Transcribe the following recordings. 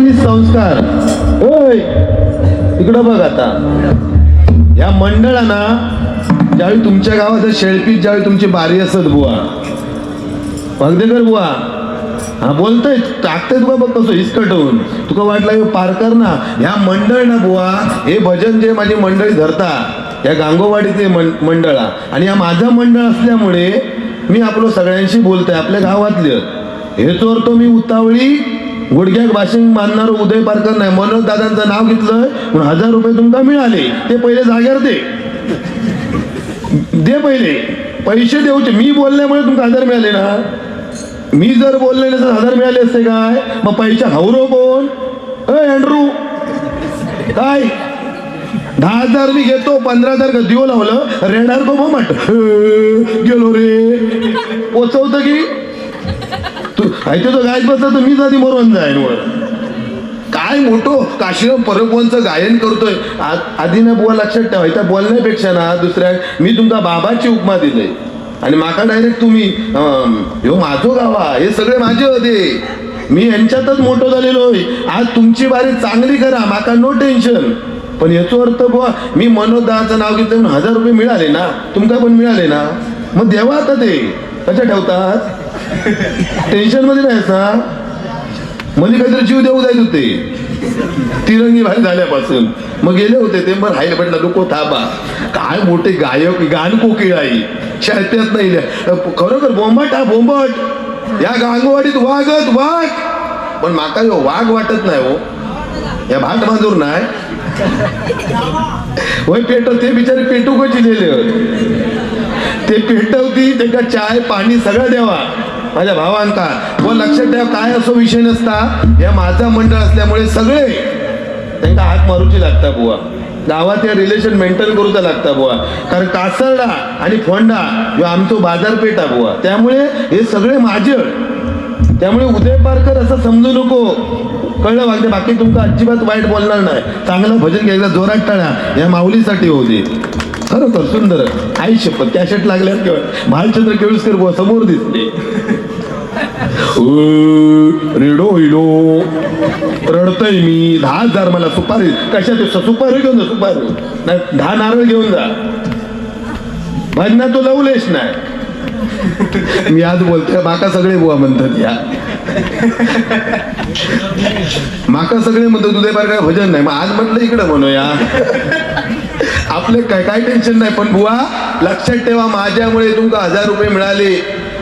संस्कार. होय इकडं बघ आता. या मंडळांना ज्यावेळी तुमच्या गावात शेळपीत ज्यावेळी तुमची बारी असत बुवा. भगदेकर बुवा हा बोलतोय टाकतोय तुका बघ कसं हिसकटवून तुका वाटलं हे पारकर ना. ह्या मंडळ ना बुवा हे भजन जे माझी मंडळी धरता या गांगोवाडीचे मन- मंडळा. आणि या माझं मंडळ असल्यामुळे मी आपलं सगळ्यांशी बोलतोय आपल्या गावातले. हेचोर तो मी उतावळी गुडघ्याक भाषिंग मानणार उदय पारकर नाही. मनोज दादांचं नाव घेतलं म्हणून हजार रुपये तुमका मिळाले. ते पहिले जाग्यावर दे. दे पहिले. पैसे देऊचे. मी बोलल्यामुळे तुमका हजार मिळाले ना. मी जर बोलले तर हजार मिळाले असते काय? मग पैसे हवरो कोण? अय अँड्रू. काय? दहा हजार मी घेतो पंधरा हजार का देऊ लावलं? रेडार बाबा म्हट गेलो रे. पोचवतं की? तू ऐकतो तो गायत बसला तर मीच आधी मरून जाईन वर. काय मोठं काशीराम परमवंचं गायन करतोय. आधी ना बुवा लक्षात ठेवायचा बोलण्यापेक्षा ना दुसऱ्या मी तुमका बाबाची उपमा दिलंय. आणि माका डायरेक्ट तुम्ही ह्यो माझो गावा हे सगळे माझे होते. मी यांच्यातच मोठं झालेलो होय आज तुमची बारी चांगली करा माका नो टेन्शन पण याचा अर्थ बुवा मी मनोदाचं नाव घेतलं म्हणून हजार रुपये मिळाले ना तुमका पण मिळाले ना? मग देवा आता ते. कशा ठेवतात? टेन्शनमध्ये नाही ना? म्हणजे काहीतरी जीव देऊ जायत होते. तिरंगी भाई झाल्यापासून. मग गेले होते ते मग हायला म्हटलं नको थांबा. काय मोठे गायक गाण कोकिळ आई शाळेत नाही खरोखर बोंबट हा बोंबट. या गांगवाडीत वागत वाघ पण माका यो वाघ वाटत नाही हो. या भाट मांजूर नाही. होय पेट ते बिचारे पेटू कशी लिहिले ते पेटवती त्यांना चाय पाणी सगळं द्यावा. माझ्या भावांका. व लक्षात ठेवा काय असो विषय नसता. या माझा मंडळ असल्यामुळे सगळे त्यांना हात मारूची लागता बुवा. गावात या रिलेशन मेंटेन करूचा लागता बुवा. कारण कासरडा आणि फोंडा ह्यो आमचो बाजारपेठ आहे बुवा. त्यामुळे हे सगळे माझे. त्यामुळे उदय पारकर असं समजू नको. कळलं वागते बाकी तुमका अजिबात वाईट बोलणार नाही. चांगलं भजन घ्यायचं जोरात टाळा. या माऊलीसाठी होते खरं तर सुंदर. आई शपथ कॅशेट लागल्यात केवळ भालचंद्र केळुसकर बुवा समोर दिसले. रेडो हिडो रडतय मी. दहा हजार मला सुपारी. कशा स- सुपारी घेऊन जा सुपारी. नाही दहा नारळ घेऊन जा. भजना तो लवलेस नाही. मी आज बोलतोय माका सगळे बुवा म्हणतात या. माका सगळे म्हणतात तुझे बार काय भजन नाही. मग आज म्हटलं इकडं म्हणूया. आपले काय काय टेन्शन नाही पण बुवा लक्षात ठेवा माझ्यामुळे तुमका हजार रुपये मिळाले.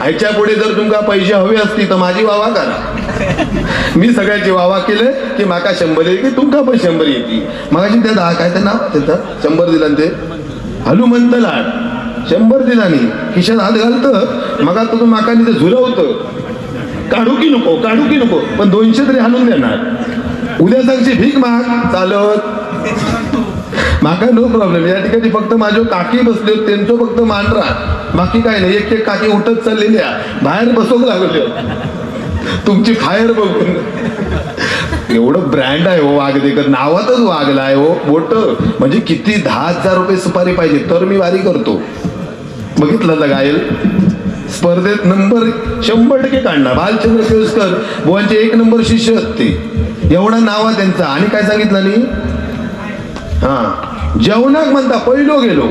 ह्याच्या पुढे जर तुमका पैसे हवे असतील तर माझी वावा करा. मी सगळ्याची वावा केलं की माका शंभर येईल की तुमका पण शंभर येते मागाशी त्या दहा काय ते नाव? त्याचं शंभर दिला ते? हनुमंत लाड शंभर दिला नाही खिशात हात घालतं. मग तुझं माका ते झुलवतं काढू की नको काढू की नको. पण दोनशे तरी हाणून देणार. उद्या सांगशी भीक माग. चालत. माका नो प्रॉब्लेम या ठिकाणी फक्त माझ्या काकी बसले त्यांचं फक्त मान राहा बाकी काय नाही एक एक काकी उठत चाललेली आहे. बाहेर बसवू लागले. तुमची फायर बघून. एवढं ब्रँड आहे हो वागदेकर नावातच वागला आहे हो मोठं म्हणजे किती दहा हजार रुपये सुपारी पाहिजे तर मी वारी करतो. बघितलं ना गायल? स्पर्धेत नंबर शंभर टक्के काढणार. भालचंद्र केळुसकर बुवांचे एक नंबर शिष्य असते. एवढा नाव आहे त्यांचा. आणि काय सांगितलं नाही हां. जेवणाक म्हणता पहिलो गेलो.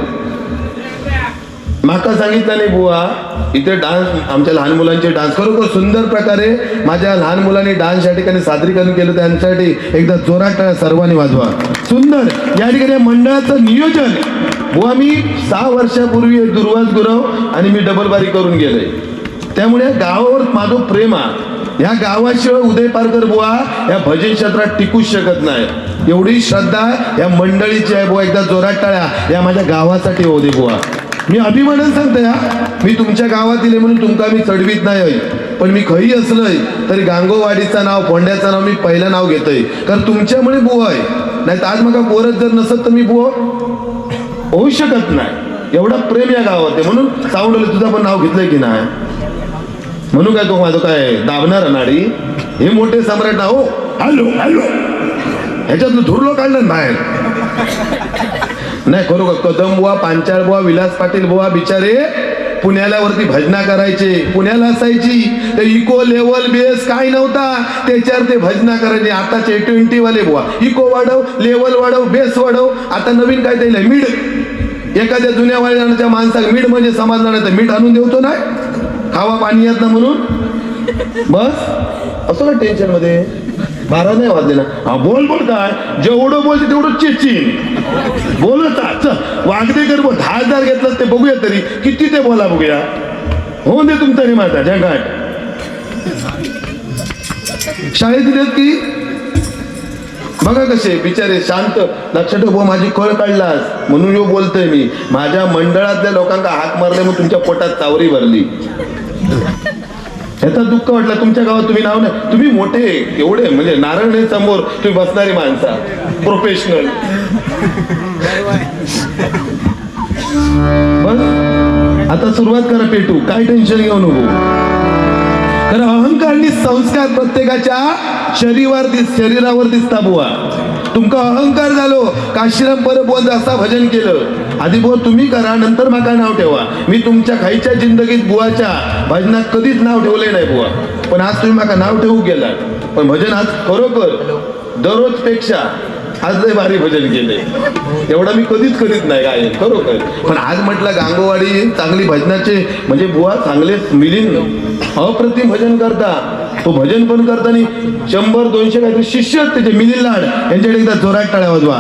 माका सांगितलं नाही बुवा इथे डान्स आमच्या लहान मुलांचे डान्स खरोखर सुंदर प्रकारे माझ्या लहान मुलांनी डान्स या ठिकाणी सादरीकरण केलं त्यांच्यासाठी एकदा जोरात सर्वांनी वाजवा. सुंदर. या ठिकाणी या मंडळाचं नियोजन. बुवा मी सहा वर्षापूर्वी एक दुर्वास गुरव आणि मी डबल बारी करून गेलोय. त्यामुळे या गावावर माझं प्रेम आहे. गावाशिवाय उदय पारकर बुवा या भजन क्षेत्रात टिकूच शकत नाही. एवढी श्रद्धा या मंडळीची आहे बुवा एकदा जोरात टाळ्या. या माझ्या गावासाठी होऊ दे बुवा. मी अभिमानच सांगते या मी तुमच्या गावातील आहे म्हणून तुमका मी चढवीत नाही आहे पण मी खही असलंय तरी गांगोवाडीचं नाव फोंड्याचं नाव मी पहिलं नाव घेतोय. कारण तुमच्यामुळे बुवा आहे. नाही तर आज मग बोरत जर नसत तर मी बुवा होऊ शकत नाही. एवढा प्रेम या गावात आहे. म्हणून सावंडले तुझं पण नाव घेतलंय की नाही? म्हणून काय तो माझं काय दाबणार नाडी? हे मोठे सम्राट ना हो हॅलो हॅलो. ह्याच्यातलं धुरलो काढलं बाहेर. नाही खरोखर कदम बुवा पांचाळ बुवा विलास पाटील बुवा बिचारे पुण्याला वरती भजना करायचे. पुण्याला असायची. तर इको लेवल बेस काय नव्हता. त्याच्यावर ते भजना करायचे. आताचे ट्वेंटी वाले बुवा. इको वाढव लेवल वाढव बेस वाढव. आता नवीन काय दिलंय मीड एखाद्या जुन्या वडिलांच्या माणसाला मीठ म्हणजे समजणार नाही तर मीठ आणून देवतो ना. खावा पाणी येत ना म्हणून. बस. असं ना टेन्शनमध्ये. बारा नाही वाजले ना हा बोल बोल काय? जेवढं बोलते तेवढं चिचिन बोलत जा. चल. वागदेकर बोल. दहा हजार घेतलं ते बघूया तरी. किती ते बोला बघूया. हो दे तुमचा रे माझा. जगाट शाळेत दिलेत की? बघा कसे बिचारे शांत. लक्षात ठेव माझी कळ काढलास. म्हणून यो बोलतोय मी. माझ्या मंडळातल्या लोकांना हाक मारले मग तुमच्या पोटात चावरी भरली. ह्याचा दुःख वाटलं तुमच्या गावात तुम्ही नाव नाही. तुम्ही मोठे एवढे म्हणजे नारायण समोर तुम्ही बसणारी माणसा प्रोफेशनल बस. आता सुरुवात करा पेटू काय टेन्शन घेऊ नको. कारण अहंकार आणि संस्कार प्रत्येकाच्या शरीरावर दिस शरीरावर दिसता बुवा. तुमका अहंकार झालो काशीराम परबोध असा भजन केलं? आधी बुवा तुम्ही करा नंतर माका नाव ठेवा. मी तुमच्या खायच्या जिंदगीत बुवाच्या भजनात कधीच नाव ठेवले नाही बुवा. पण आज तुम्ही माका नाव ठेवू गेला पण भजन आज खरोखर दररोजपेक्षा आज लय भारी भजन केले एवढा मी कधीच करीत नाही गायन खरोखर. पण आज म्हटलं गांगोवाडी चांगली भजनाचे म्हणजे बुवा चांगले मिलिन अप्रतिम भजन करता. तो भजन पण करताना शंभर दोनशे काहीतरी शिष्य आहेत त्याचे मिलिंद लाड यांच्याकडे एकदा जोरात टाळ्या वाजवा.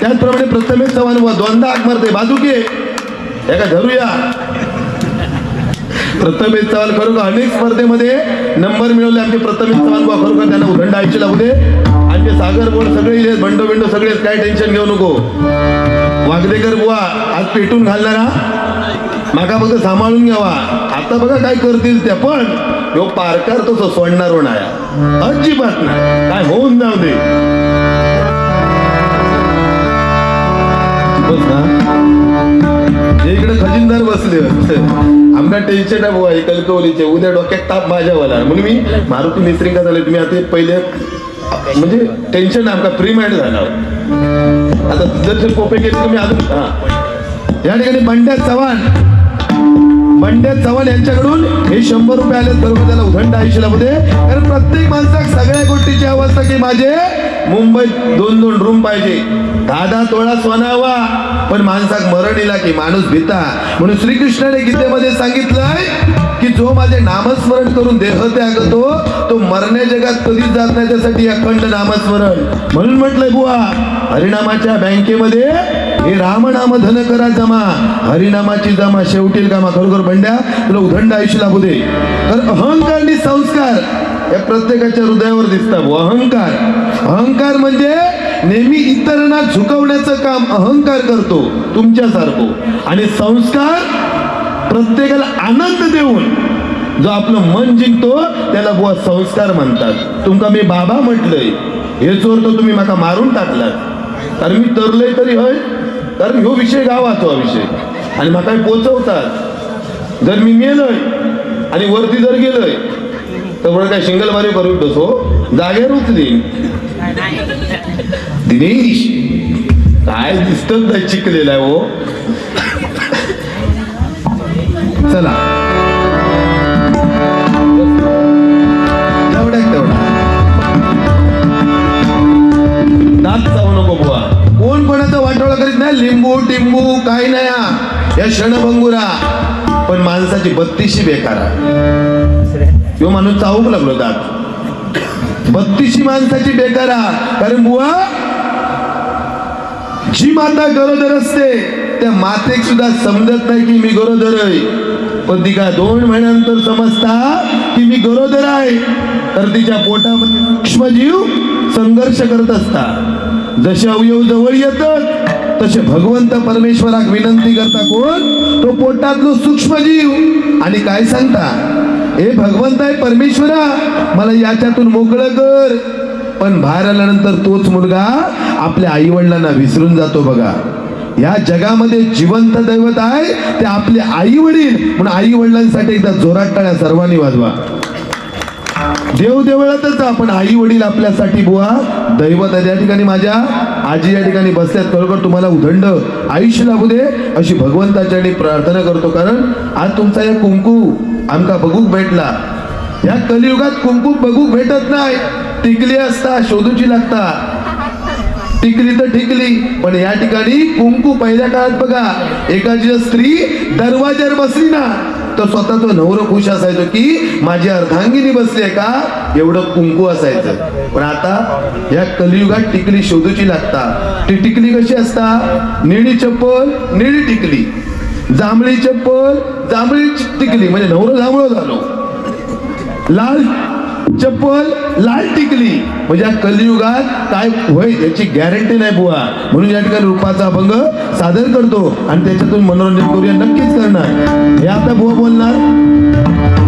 त्याचप्रमाणे प्रथमेश चव्हाण वा दोनदा हाक मारते बाजूकी एका धरूया? प्रथमेश चव्हाण खरोखर अनेक स्पर्धेमध्ये नंबर मिळवले आमचे प्रथमेश चव्हाण बुवा खरोखर त्यांना उदंड आयुष्य लागू दे. आमचे सागर बोल सगळे इले, बंडो बिंडो सगळे काय टेन्शन घेऊ नको. वागदेकर बुवा आज पेटून घालणारा माका फक्त सांभाळून घ्यावा. आता बघा काय करतील त्या पण यो पारकार तसं सोडणार होणार अजिबात नाही. काय होऊन जाऊ दे. इकडे खजिनदार बसले. आमका टेन्शन आहे बुवा कलकवलीचे उद्या डोक्यात ताप माझ्या वाला म्हणून मी मारुती मिस्त्री का झाले. तुम्ही आता पहिले म्हणजे टेन्शन आमका. प्रीमॅड माइंड झाला. आता जर ते पोपे गेले तुम्ही अजून हा. या ठिकाणी बंड्या चव्हाण. बंड्या चव्हाण यांच्याकडून हे शंभर रुपये आले बरोबर त्याला उदंड आयुष्य कारण प्रत्येक माणसाक सगळ्या गोष्टीची अवस्था की माझे. मुंबईत दोन दोन रूम पाहिजे. दहा दहा तोळा सोनावा. पण माणसाक मरण येला की माणूस भिता. म्हणून श्रीकृष्णाने गीतेमध्ये सांगितलंय की जो माझे नामस्मरण करून देह त्यागतो तो मरण्या जगात कधीच जात नाही त्यासाठी अखंड नामस्मरण. म्हणून म्हटलंय बुवा हरिनामाच्या बँकेमध्ये हे रामनाम धन करा जमा. हरिनामाची जमा. शेवटील कामा. खरोखर बंड्या तुला उदंड आयुष्य लाभू दे. तर अहंकार आणि संस्कार या प्रत्येकाच्या हृदयावर दिसतात. अहंकार. अहंकार म्हणजे नेहमी इतरांना झुकवण्याचं काम अहंकार करतो तुमच्यासारखं. आणि संस्कार प्रत्येकाला आनंद देऊन जो आपलं मन जिंकतो त्याला बुवा संस्कार म्हणतात. तुमका मी बाबा म्हटलंय. हे चोर तर तुम्ही माका मारून टाकलात. कारण मी तरलंय तरी हय. कारण ह्यो विषय गावाचो हा विषय. आणि म्हाका पोचवतात. जर मी मेलय आणि वरती जर गेलय तर म्हणून काय शिंगल मारी करून बसो हो? जागेवर उचलीन दिनेश काय दिसतच नाही चिकलेला आहे हो? चला. कोणाचं करीत नाही. लिंबू टिंबू काही नाही हा. या क्षणभंगुरा. पण माणसाची बत्तीशी बेकारा तो माणूस चावूक लागलो दात. बत्तीशी माणसाची बेकारा कारण बुवा जी माता गरोदर असते त्या मातेक सुद्धा समजत नाही की मी गरोदर आहे. पण ती काय दोन महिन्यानंतर समजता की मी गरोदर आहे. तर तिच्या पोटामध्ये सूक्ष्मजीव संघर्ष करत असता जसे अवयव जवळ येतात तसे भगवंत परमेश्वराक विनंती करता कोण? तो पोटातलो सूक्ष्मजीव. आणि काय सांगता? हे भगवंत आहे परमेश्वरा मला याच्यातून मोकळं कर. पण बाहेर आल्यानंतर तोच मुलगा आपल्या आई वडिलांना विसरून जातो बघा. या जगामध्ये जिवंत दैवत आहे ते आपले आई वडील म्हणून आई वडिलांसाठी एकदा जोरात टाळ्या सर्वांनी वाजवा. देव देवळातच आपण आई वडील आपल्यासाठी बुवा. दैवत आहे त्या ठिकाणी माझ्या. आजी या ठिकाणी बसल्यात खरोखर तुम्हाला उदंड आयुष्य लाभू दे अशी भगवंताच्या आणि प्रार्थना करतो. कारण आज तुमचा या कुंकू आमका बघूक भेटला. या कलियुगात कुंकू बघूक भेटत नाही. टिकली असता शोधूची लागता. टिकली तर टिकली पण या ठिकाणी कुंकू पहिल्या काळात बघा एखादी स्त्री दरवाज्यावर बसली ना. तर स्वतःचं नवरं खुश असायचो की माझी अर्धांगिनी बसली आहे का? एवढं कुंकू असायचं. पण आता या कलियुगात टिकली शोधूची लागता. ती टिकली कशी असता? निळी चप्पल निळी टिकली. जांभळी चप्पल जांभळी टिकली. म्हणजे नवरं जांभळं झालो. लाल चप्पल लाल टिकली. म्हणजे या कलियुगात काय होय याची गॅरंटी नाही बुवा. म्हणून या ठिकाणी रूपाचा अभंग सादर करतो आणि त्याच्यातून मनोरंजन करूया नक्कीच करणार. हे आता बुवा बोलणार.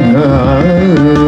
हॅलो